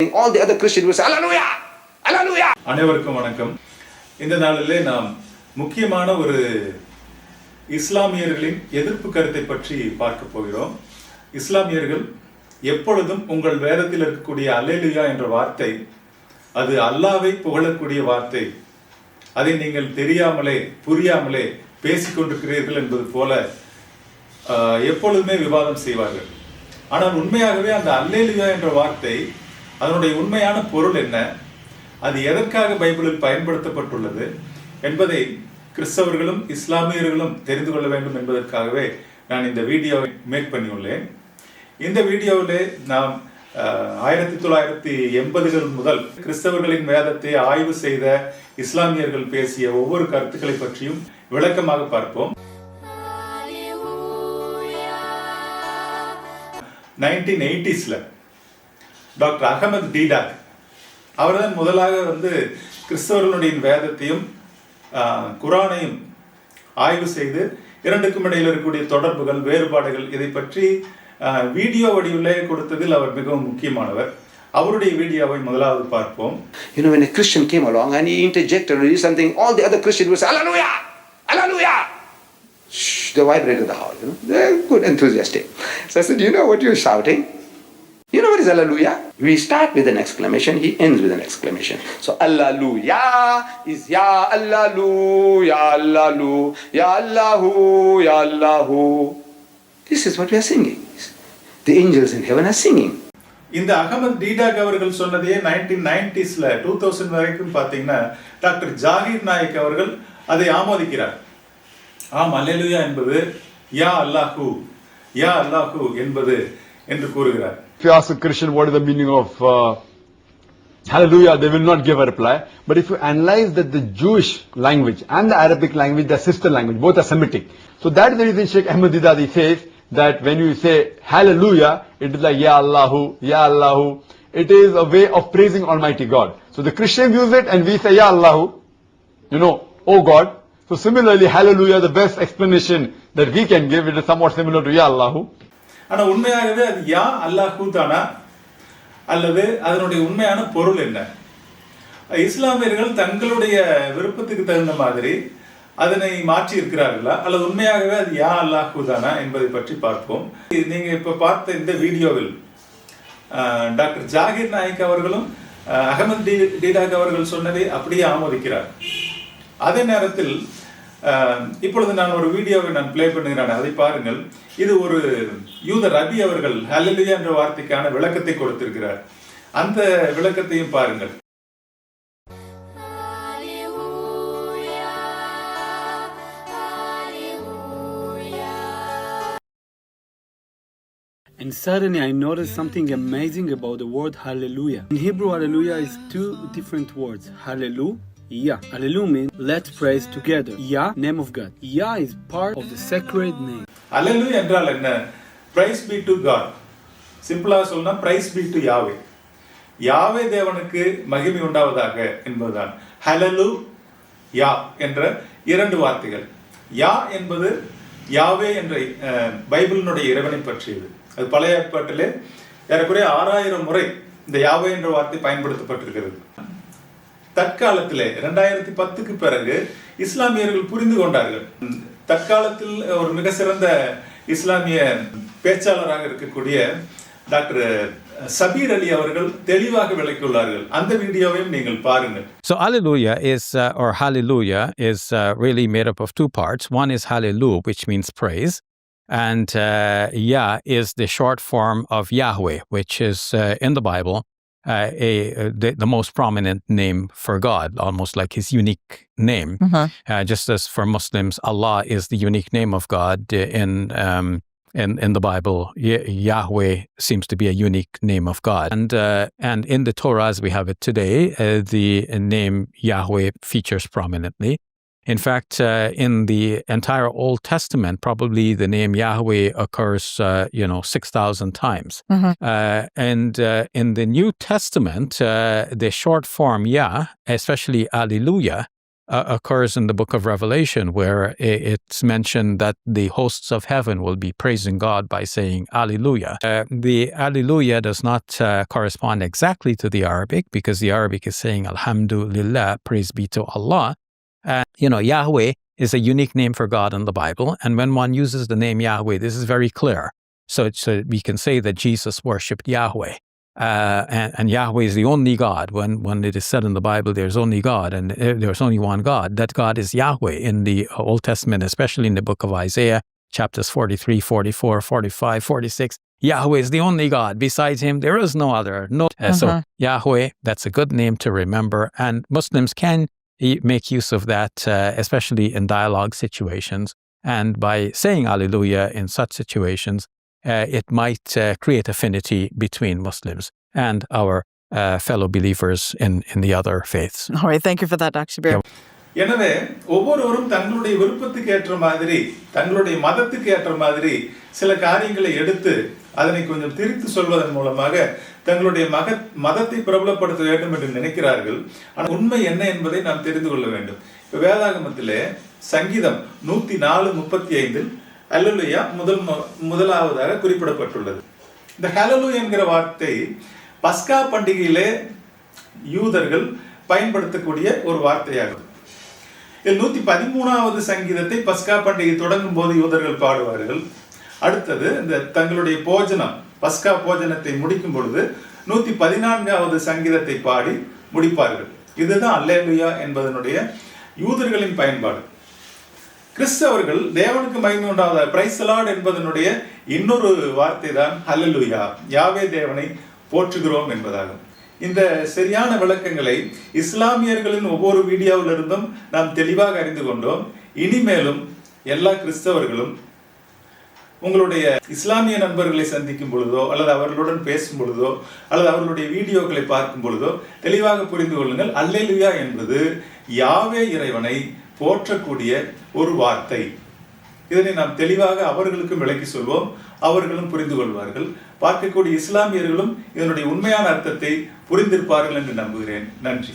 All the other Christians will say, Hallelujah! Hallelujah! அனைவருக்கும் வணக்கம் இந்த நாளிலே நாம் முக்கியமான ஒரு இஸ்லாமியர்களின் எதிர்ப்பு கருத்தை பற்றி பார்க்க போகிறோம் இஸ்லாமியர்கள் எப்பொழுதும் உங்கள் வேதத்தில் இருக்கக்கூடிய அல்லேலுயா என்ற வார்த்தை அது அல்லாவை புகழக்கூடிய வார்த்தை அதை நீங்கள் தெரியாமலே புரியாமலே பேசிக் கொண்டிருக்கிறீர்கள் என்பது போல ஆஹ், எப்பொழுதுமே விவாதம் செய்வார்கள் ஆனால் உண்மையாகவே அந்த அல்லேலுயா என்ற வார்த்தை அதனுடைய உண்மையான பொருள் என்ன? அது எதற்காக பைபிளில் பயன்படுத்தப்பட்டுள்ளது என்பதை கிறிஸ்தவர்களும் இஸ்லாமியர்களும் தெரிந்து கொள்ள வேண்டும் என்பதற்காகவே நான் இந்த வீடியோவை மேக் பண்ணியுள்ளேன். இந்த வீடியோவிலே நாம் ஆயிரத்தி தொள்ளாயிரத்தி எண்பதுகள் முதல் கிறிஸ்தவர்களின் வேதத்தை ஆய்வு செய்த இஸ்லாமியர்கள் பேசிய ஒவ்வொரு கருத்துக்களை பற்றியும் விளக்கமாக பார்ப்போம். நைன்டீன் எயிட்டிஸில் டாக்டர் அகமது டீடாக் அவர்தான் முதலாக வந்து கிறிஸ்தவர்களுடைய வேதத்தையும் குரானையும் ஆய்வு செய்து இரண்டுக்கும் இடையில் இருக்கக்கூடிய தொடர்புகள் வேறுபாடுகள் இதை பற்றி வீடியோ வடிவிலே கொடுத்ததில் அவர் மிகவும் முக்கியமானவர் அவருடைய வீடியோவை முதலாவது பார்ப்போம் You know, when a Christian came along and he interjected or did something, all the other Christians were say, Hallelujah! Hallelujah! Shh, they vibrated the hall, you know. They're good, enthusiastic. So I said, You know what you're shouting? You know what is Alleluia? We start with an exclamation, he ends with an exclamation. So Alleluia is Ya Allahu, Ya Allahu, Ya Allahu, Ya Allahu. This is what we are singing. The angels in heaven are singing. இந்த அகமது டீடாக் அவர்கள் சொன்னதையே nineteen நைன்டிஸ்ல two thousand வரைக்கும் பார்த்தீங்கன்னா doctor Zakir Naik அவர்கள் அதை ஆமோதிக்கிறார் ஆம் அல்லேலுயா என்பது யா அல்லாஹூ யா அல்லாஹூ என்பது என்று கூறுகிறார் If you ask a Christian what is the meaning of uh, hallelujah, they will not give a reply. But if you analyze that the Jewish language and the Arabic language, the sister language, both are Semitic. So that is the reason Sheikh Ahmed Didadi says that when you say hallelujah, it is like Ya Allahu, Ya Allahu. It is a way of praising Almighty God. So the Christians use it and we say Ya Allahu, you know, oh God. So similarly, hallelujah, the best explanation that we can give, it is somewhat similar to Ya Allahu. ஆனா உண்மையாகவே அது யா அல்லாஹூ தானா அல்லது அதனுடைய உண்மையான பொருள் என்ன? இஸ்லாமியர்கள் தங்களுடைய விருப்பத்துக்கு தகுந்த மாதிரி அதனை மாற்றி இருக்கிறார்களா? அல்லது உண்மையாகவே அது யா அல்லாஹூ தானா என்பதை பற்றி பார்ப்போம். நீங்க இப்ப பார்த்த இந்த வீடியோவில் டாக்டர் ஜாகிர் நாயக் அவர்களும் அகமது டி டீடாக் அவர்கள் சொன்னதை அப்படியே ஆமோதிக்கிறார். அதே நேரத்தில் இப்பொழுது நான் ஒரு வீடியோவை நான் பிளே பண்ணுகிறேன் அதை பாருங்கள் இது ஒரு யூத ரபி அவர்கள் ஹலலியா என்ற வார்த்தைக்கான விளக்கத்தை கொடுத்திருக்கிறார் அந்த விளக்கத்தையும் பாருங்கள் And suddenly I noticed something amazing about the word hallelujah. In Hebrew, hallelujah is two different words. Hallelujah. Yah. Alleluia let's praise together. Yah, name of God. Yah is part of the sacred name. Alleluia என்றால் என்ன Praise be to God. சிம்பிளா சொல்லனா praise be to Yahweh. Yahweh தேவனுக்கு மகிமை உண்டாவதாக என்பதுதான் ஹலலு யா என்ற இரண்டு வார்த்தைகள் யா என்பது யாவே என்ற பைபிளினுடைய இறைவனை பற்றியது அது பழைய ஏற்பாட்டிலே ஏறக்குறைய ஆறாயிரம் முறை இந்த யாவே என்ற வார்த்தை பயன்படுத்தப்பட்டிருக்கிறது தற்காலத்திலே ரெண்டாயிரத்தி பத்துக்கு பிறகு இஸ்லாமியர்கள் புரிந்து கொண்டார்கள் தற்காலத்தில் ஒரு மிக சிறந்த இஸ்லாமிய பேச்சாளராக இருக்கக்கூடிய டாக்டர் சபீர் அலி அவர்கள் தெளிவாக விளக்கியுள்ளார்கள் அந்த வீடியோவையும் நீங்கள் பாருங்கள் So Alleluia is, uh, or Hallelujah, is uh, really made up of two parts. One is Hallelujah, which means praise, and uh, Yah is the short form of Yahweh, which is uh, in the Bible uh, a uh, the, the most prominent name for God, almost like His unique name. Uh, just as for Muslims, Allah is the unique name of God uh, in. Um, in, in the Bible, Ye- Yahweh seems to be a unique name of God, and uh, and in the Torah as we have it today, uh, the name Yahweh features prominently. In fact, uh, in the entire Old Testament, probably the name Yahweh occurs, uh, you know, six thousand times. Uh, and uh, in the New Testament, uh, the short form Yah, especially Alleluia, uh, occurs in the book of Revelation, where it's mentioned that the hosts of heaven will be praising God by saying Alleluia. Uh, the Alleluia does not uh, correspond exactly to the Arabic because the Arabic is saying Alhamdulillah, praise be to Allah. Uh, you know, Yahweh is a unique name for God in the Bible. And when one uses the name Yahweh, this is very clear. So, so we can say that Jesus worshipped Yahweh. Uh, and, and Yahweh is the only God. When, when it is said in the Bible, there's only God and uh, there's only one God, that God is Yahweh in the Old Testament, especially in the book of Isaiah, chapters 43, 44, 45, 46. Yahweh is the only God. Besides him, there is no other. No. Uh, So. Yahweh, that's a good name to remember. And Muslims can make use of that, uh, especially in dialogue situations. And by saying Alleluia in such situations, uh, it might uh, create affinity between Muslims and our uh, fellow believers in, in the other faiths. All right, thank you for that, Dr. Shabir. எனவே ஒவ்வொருவரும் தங்களுடைய விருப்பத்துக்கு ஏற்ற மாதிரி தங்களுடைய மதத்துக்கு ஏற்ற மாதிரி சில காரியங்களை எடுத்து அதனை கொஞ்சம் திரித்து சொல்வதன் மூலமாக தங்களுடைய மக மதத்தை பிரபலப்படுத்த வேண்டும் என்று நினைக்கிறார்கள். ஆனால் உண்மை என்ன என்பதை நாம் தெரிந்து கொள்ள வேண்டும். இப்போ வேதாகமத்திலே சங்கீதம் நூத்தி நாலு முப்பத்தி ஐந்தில் அல்லலுயா முதல் மு- முதலாவதாக குறிப்பிடப்பட்டுள்ளது. இந்த ஹலலு என்கிற வார்த்தை பஸ்கா பண்டிகையிலே யூதர்கள் பயன்படுத்தக்கூடிய ஒரு வார்த்தையாகும். இதில் நூத்தி பதிமூணாவது சங்கீதத்தை பஸ்கா பண்டிகை தொடங்கும் போது யூதர்கள் பாடுவார்கள். அடுத்தது இந்த தங்களுடைய போஜனம் பஸ்கா போஜனத்தை முடிக்கும் பொழுது நூத்தி பதினான்காவது சங்கீதத்தை பாடி முடிப்பார்கள். இதுதான் அல்லேலுயா என்பதனுடைய யூதர்களின் பயன்பாடு. கிறிஸ்தவர்கள் தேவனுக்கு மகிமை உண்டாத பிரைசலாட் என்பதனுடைய இன்னொரு வார்த்தை தான் ஹல்லேலூயா யாவே தேவனை போற்றுகிறோம் என்பதாகும். இந்த சரியான விளக்கங்களை இஸ்லாமியர்களின் ஒவ்வொரு வீடியோவிலிருந்தும் நாம் தெளிவாக அறிந்து கொண்டோம். இனிமேலும் எல்லா கிறிஸ்தவர்களும் உங்களுடைய இஸ்லாமிய நண்பர்களை சந்திக்கும் பொழுதோ அல்லது அவர்களுடன் பேசும் பொழுதோ அல்லது அவர்களுடைய வீடியோக்களை பார்க்கும் பொழுதோ தெளிவாக புரிந்து கொள்ளுங்கள். அல்லேலுயா என்பது யாவே இறைவனை போற்றக்கூடிய ஒரு வார்த்தை. இதனை நாம் தெளிவாக அவர்களுக்கும் விளக்கி சொல்வோம். அவர்களும் புரிந்து கொள்வார்கள். பார்க்கக்கூடிய இஸ்லாமியர்களும் இதனுடைய உண்மையான அர்த்தத்தை புரிந்திருப்பார்கள் என்று நம்புகிறேன். நன்றி.